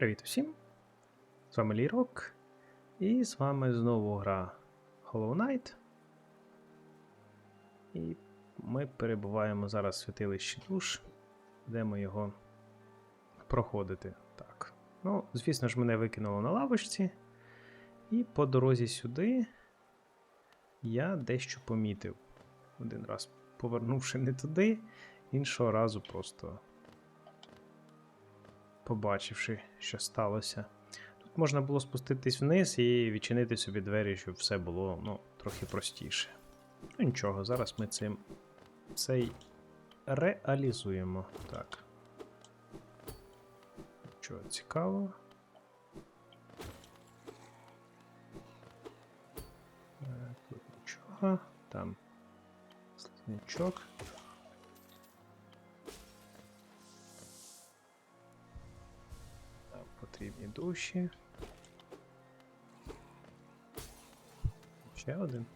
Привіт усім! З вами Лірок. І з вами знову гра Hollow Knight. І ми перебуваємо зараз в святилищі душ. Будемо його проходити. Так. Ну, звісно ж, мене викинуло на лавочці. І по дорозі сюди я дещо помітив. Один раз повернувши не туди, іншого разу просто побачивши, що сталося. Тут можна було спуститись вниз і відчинити собі двері, щоб все було ну, трохи простіше. Ну нічого, зараз ми цим цей реалізуємо. Так. Чого цікаво. Е, Тут нічого. Там слизнячок. Потрібні душі. Ще один.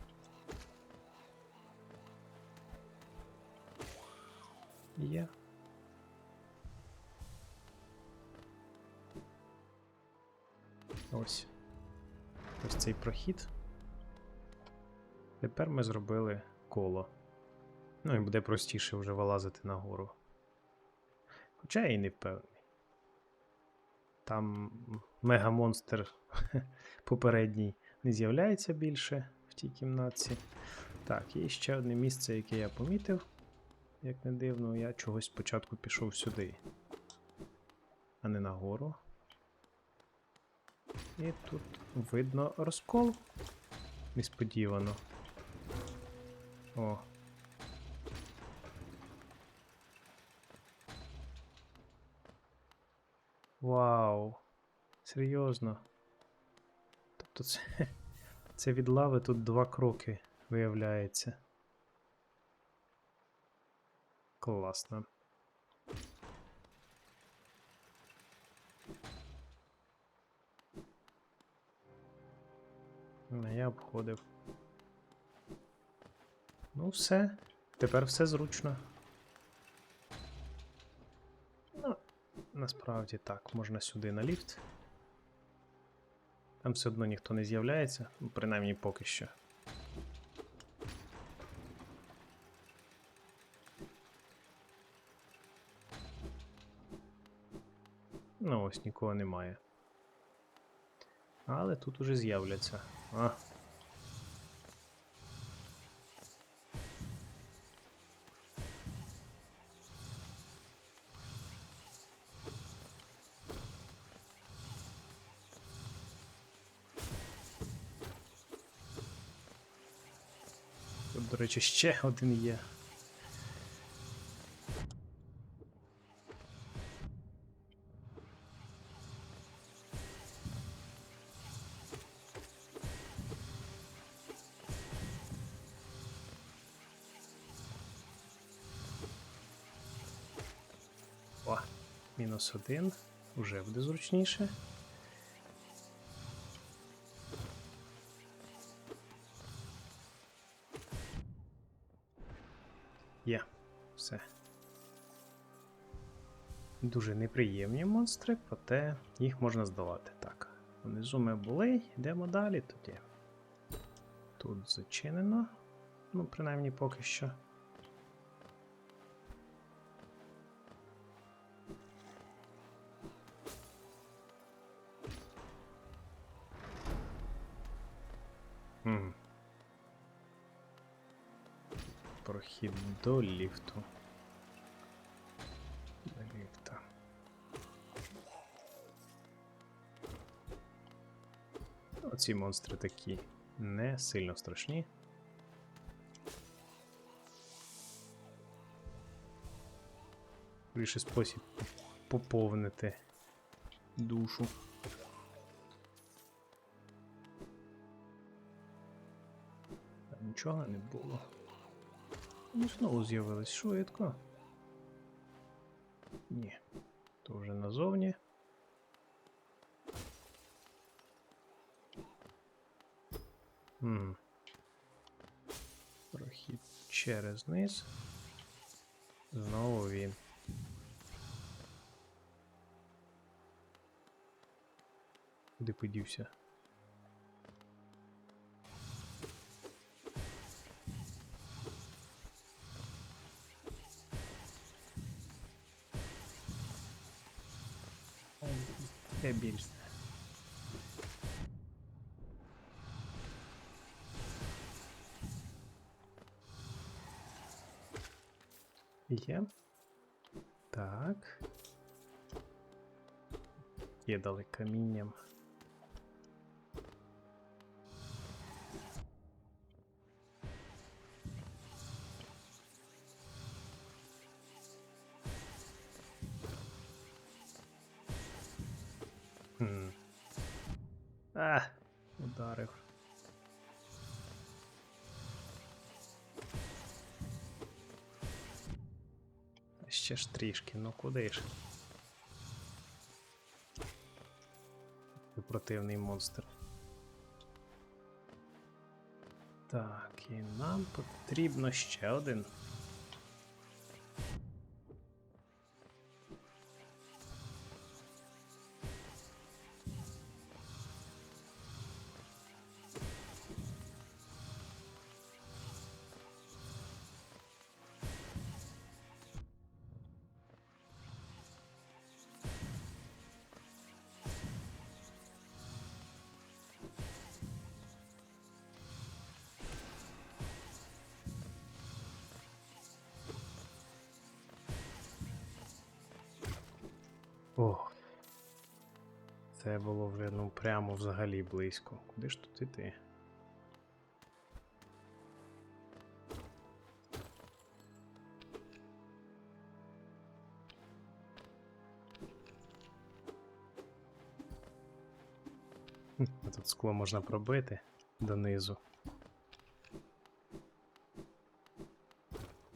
Є. Ось. Ось цей прохід. Тепер ми зробили коло. Ну і буде простіше вже вилазити нагору. Хоча я і не впевнений. Там мегамонстр попередній не з'являється більше в тій кімнатці. Так, є ще одне місце, яке я помітив. Як не дивно, я чогось спочатку пішов сюди, а не нагору. І тут видно розкол. Несподівано. О. Вау. Серйозно. Тобто це, це від лави тут два кроки виявляється. Класно. Я обходив. Ну, все. Тепер все зручно. Ну, насправді так, можна сюди на ліфт. Там все одно ніхто не з'являється, принаймні поки що. Ну, ось нікого немає. Але тут уже з'являться. А. речі, ще один є. О, мінус один. Уже буде зручніше. Дуже неприємні монстри, проте їх можна здолати. Так. Внизу ми були, йдемо далі тоді. Тут зачинено. Ну, принаймні поки що. Хм. Прохід до ліфту. Оці монстри такі не сильно страшні. Більше спосіб поповнити душу. Нічого не було. Ну, знову з'явилось швидко. Ні. То вже назовні. Хм. Прохід через низ. Знову він. Куди подівся? Є. Так. Кидали камінням. Хм. А, ударив. Ще ж трішки, ну куди ж? Противний монстр. Так, і нам потрібно ще один. Ох. Це було вже ну прямо взагалі близько. Куди ж тут іти? Тут скло можна пробити донизу.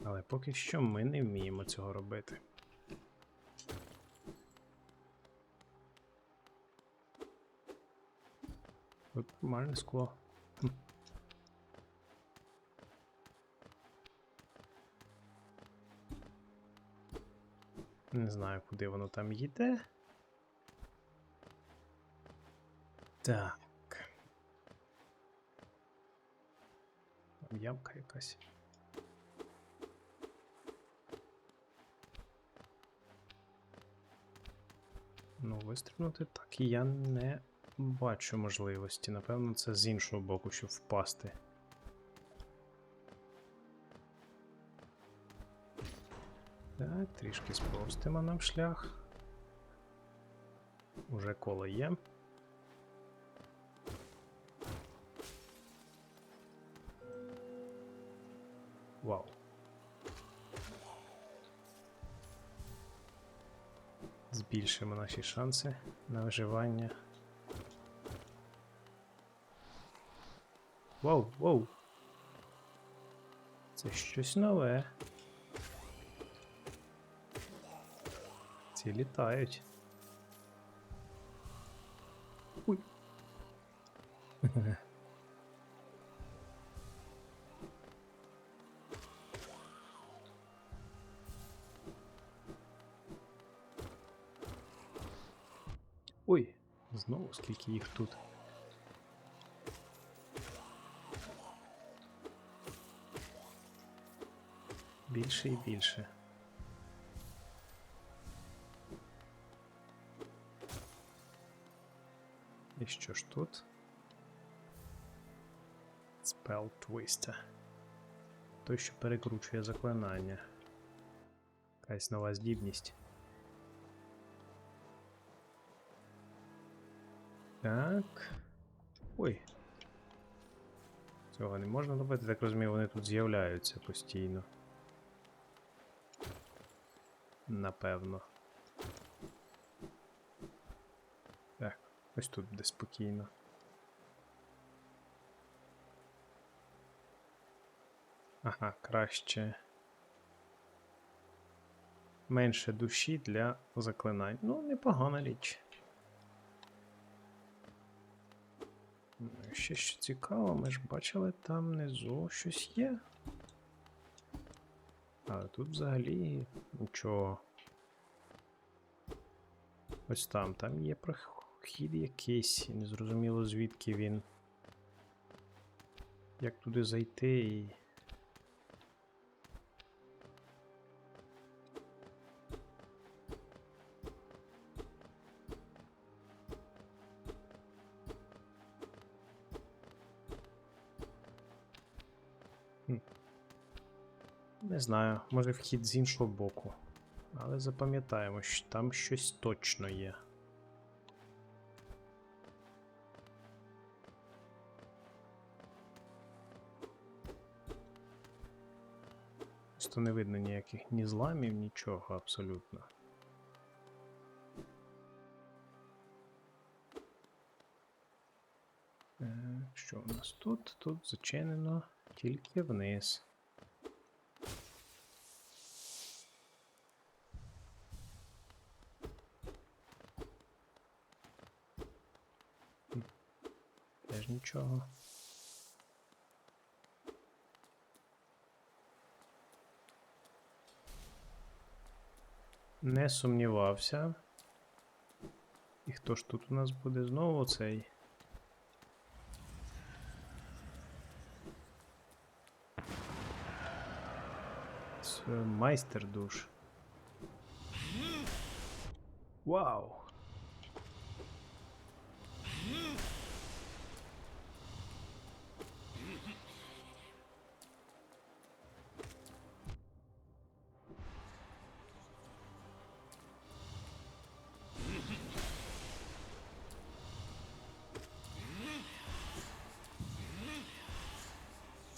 Але поки що ми не вміємо цього робити. Нормальне скло. Не знаю, куди воно там їде. Так. Там ямка якась. Ну, вистрибнути так я не бачу можливості. Напевно, це з іншого боку, щоб впасти. Так, трішки спростимо нам шлях. Уже коло є. Вау. Збільшимо наші шанси на виживання. Воу, воу. Це щось нове. Ці літають. Уй. Ой, знову скільки їх тут. Більше і більше. І що ж тут? Spell Twister. Той, що перекручує заклинання. Якась нова здібність. Так. Ой. Цього не можна робити, так розумію, вони тут з'являються постійно. Напевно. Так, ось тут буде спокійно. Ага, краще. Менше душі для заклинань. Ну, непогана річ. Ну, Ще що цікаво, ми ж бачили там внизу щось є. А тут взагалі нічого. Ось там, там є прохід якийсь, незрозуміло звідки він. Як туди зайти і. Знаю, може вхід з іншого боку. Але запам'ятаємо, що там щось точно є. Просто не видно ніяких ні зламів, нічого абсолютно. Е, Що у нас тут? Тут зачинено тільки вниз. Нічого. Не сумнівався. І хто ж тут у нас буде знову цей? Це майстер душ. Вау!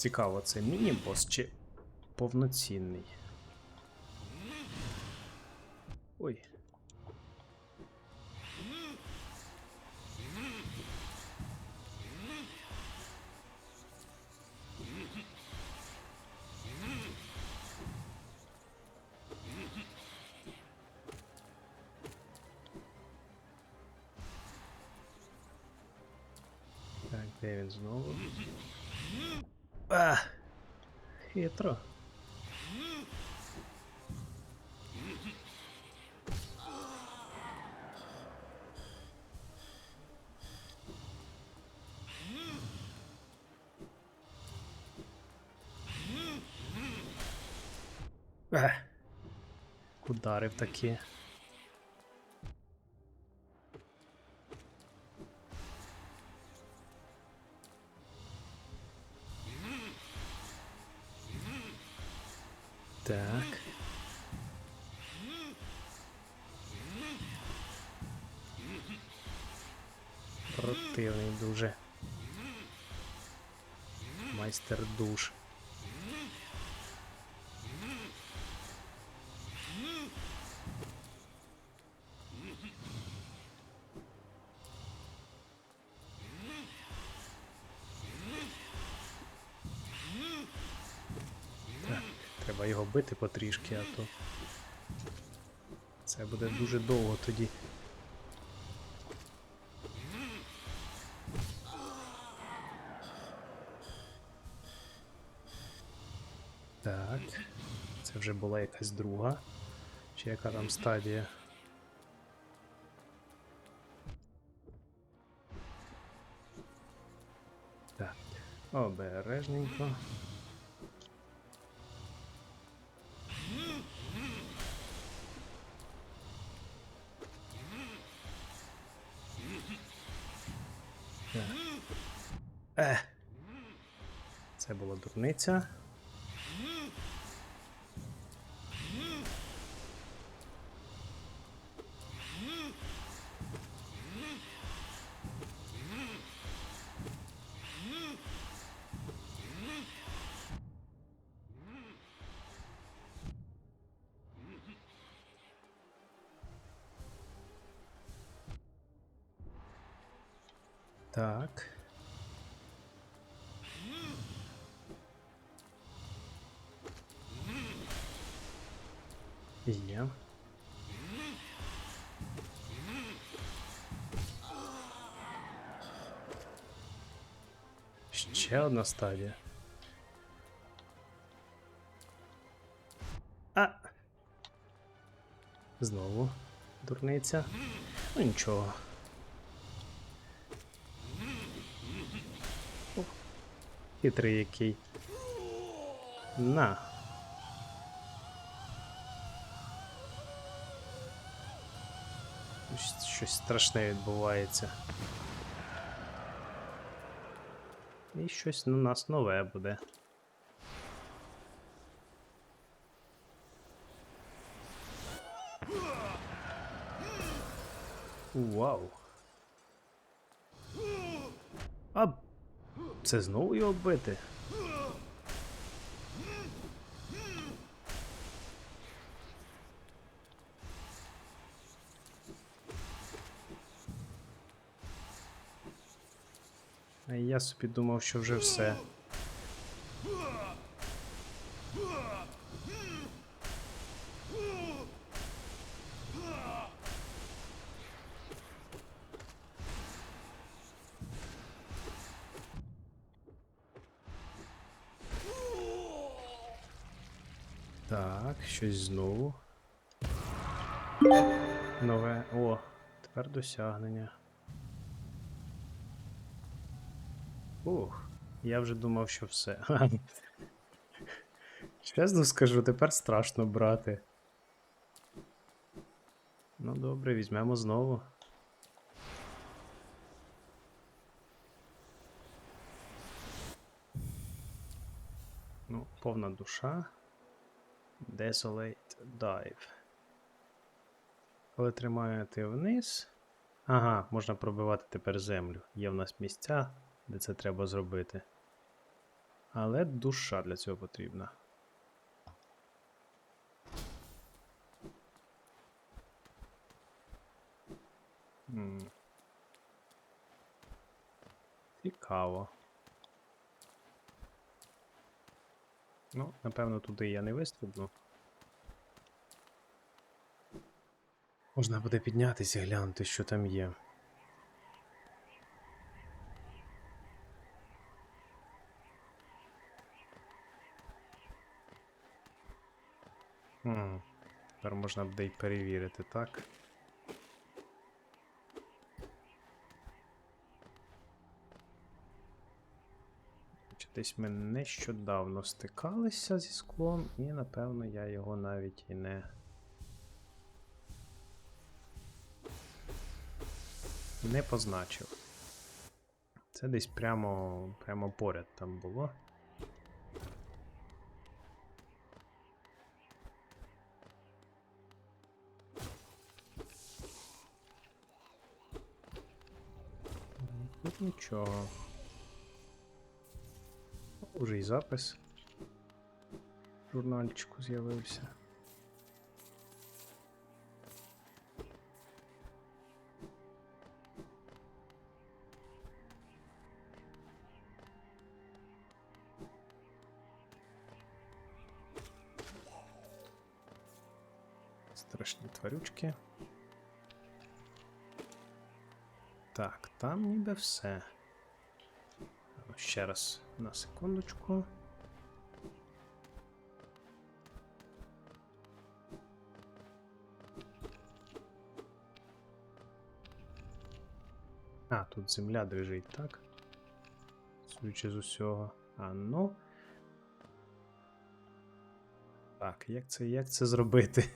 Цікаво, це міні-бос чи повноцінний? Ой. Так, де він знову? А! Хитро. А! Ударив таки. Так. Противний дуже. Майстер душ. Треба його бити потрішки, а то це буде дуже довго тоді. Вже була якась друга. Чи яка там стадія? Так. Обережненько. Так. Е. Це була дурниця. Так. Є. Ще одна стадія. А. Знову дурниця. Ну нічого. Хитрий який. На. Щось- страшне відбувається. І щось на нас нове буде. Вау. А це знову його бити? А я собі думав, що вже все. Так, щось знову. Нове. О, тепер досягнення. Ух, я вже думав, що все. Чесно скажу, тепер страшно брати. Ну добре, візьмемо знову. Ну, повна душа. Desolate Dive. Коли тримаєте вниз. Ага, можна пробивати тепер землю. Є в нас місця, де це треба зробити. Але душа для цього потрібна. М. Цікаво. Ну, напевно, туди я не вистрибну. Можна буде піднятися і глянути, що там є. Хм. Тепер можна буде й перевірити, так? Десь ми нещодавно стикалися зі склом, і напевно я його навіть і не. Не позначив. Це десь прямо, прямо поряд там було. Тут нічого. Уже і запис. в Журнальчику з'явився. Страшні тварючки. Так, там ніби все. Ще раз на секундочку. А, тут земля дрижить, так? Судячи з усього. А ну. Так, як це, як це зробити?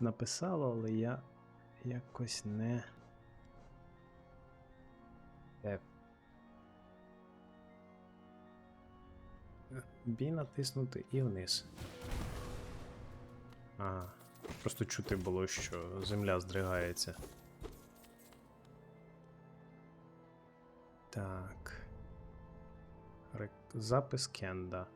Написало, але я якось не. Бі натиснути і вниз. Ага. Просто чути було, що земля здригається. Так. Рек... Запис Кенда.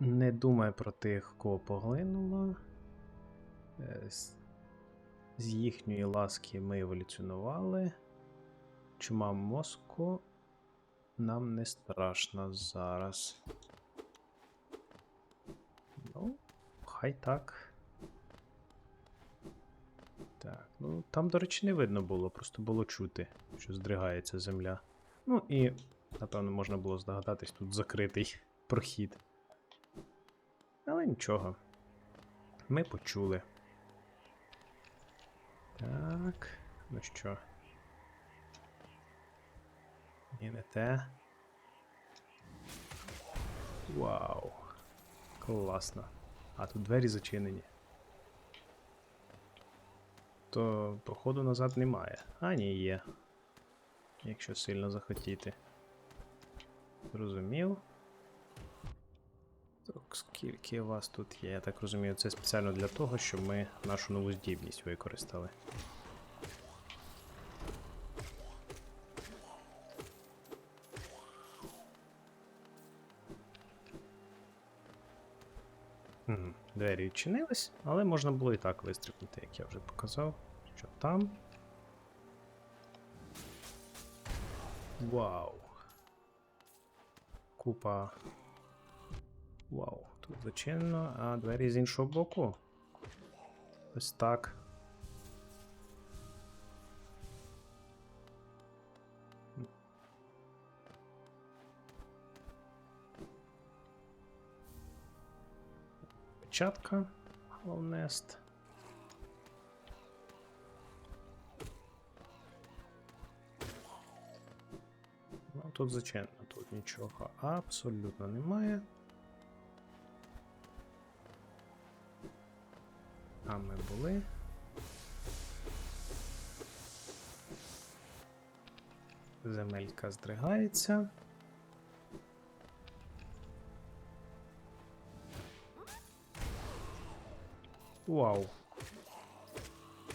Не думай про тих, кого поглинуло. Е, З їхньої ласки ми еволюціонували. Чума мозку нам не страшно зараз. Ну, хай так. Так, ну там, до речі, не видно було, просто було чути, що здригається земля. Ну і, напевно, можна було здогадатись, тут закритий прохід. Але нічого. Ми почули. Так, ну що. І не те. Вау. Класно. А тут двері зачинені. То проходу назад немає. А, ні, є. Якщо сильно захотіти. Зрозумів. Так, скільки вас тут є? Я так розумію, це спеціально для того, щоб ми нашу нову здібність використали. Двері відчинились, але можна було і так вистрибнути, як я вже показав. Що там? Вау. Купа. Вау, тут зачинено, а двері з іншого боку. Ось так. Печатка. Hello Ну, тут зачинено, тут нічого абсолютно немає. А ми були. Земелька здригається. Вау.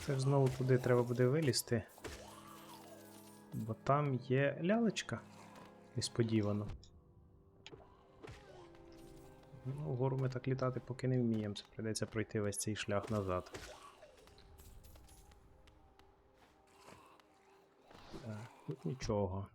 Це ж знову туди треба буде вилізти. Бо там є лялечка. Несподівано. Ну, вгору ми так літати поки не вміємо. Це прийдеться пройти весь цей шлях назад. Так, тут нічого.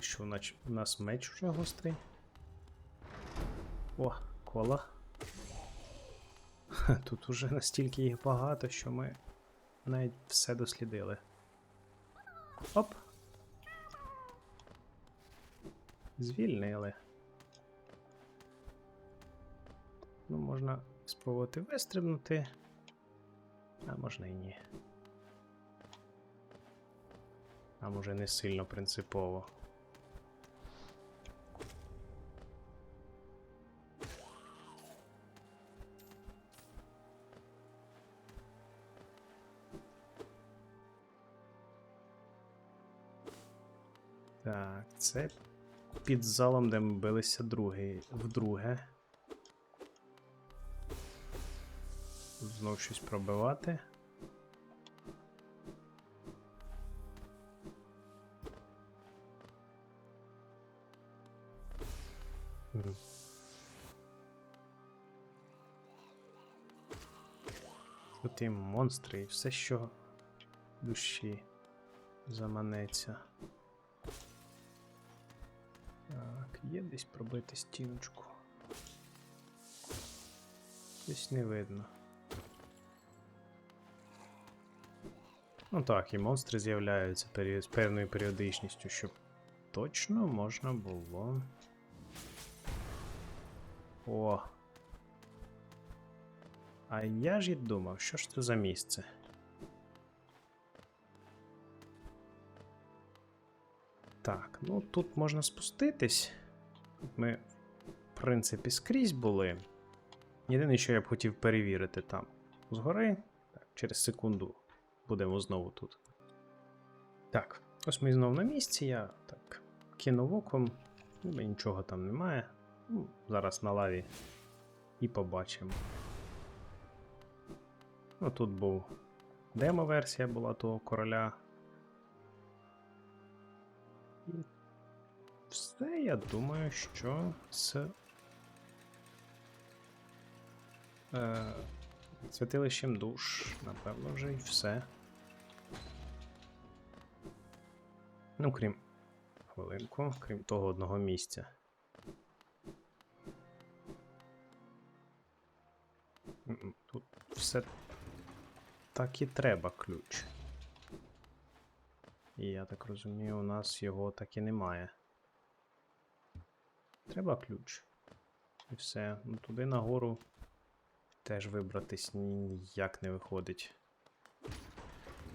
Що у нас, меч уже гострий. О, кола. Тут уже настільки їх багато, що ми навіть все дослідили. Оп. Звільнили. Ну, можна спробувати вистрибнути. А можна і ні. А може не сильно принципово. Це під залом, де ми билися другий, вдруге. Знов щось пробивати. Тут і монстри, і все, що душі заманеться. Є десь пробити стіночку. Десь не видно. Ну так, і монстри з'являються з певною періодичністю, щоб точно можна було. О. А я ж і думав, що ж це за місце? Так, ну тут можна спуститись. Ми, в принципі, скрізь були. Єдине, що я б хотів перевірити там. Згори, так, через секунду будемо знову тут. Так, ось ми знову на місці. Я так кинув оком, нічого там немає. Ну, зараз на лаві і побачимо. Ну, тут був демо-версія була того короля. Все, я думаю, що з е, святилищем душ, напевно, вже і все. Ну, крім хвилинку, крім того одного місця. Тут все так і треба ключ. І я так розумію, у нас його так і немає. Треба ключ. І все. Ну, туди нагору теж вибратись ніяк не виходить.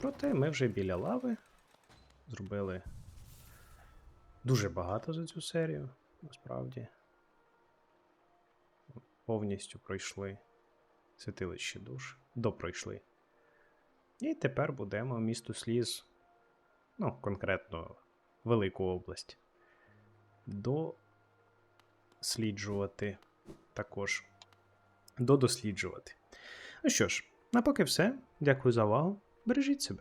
Проте ми вже біля лави. Зробили дуже багато за цю серію, насправді. Повністю пройшли святилище душ. Допройшли. І тепер будемо місту сліз, ну, конкретно Велику область. Досліджувати також. Додосліджувати. Ну що ж, на поки все. Дякую за увагу. Бережіть себе.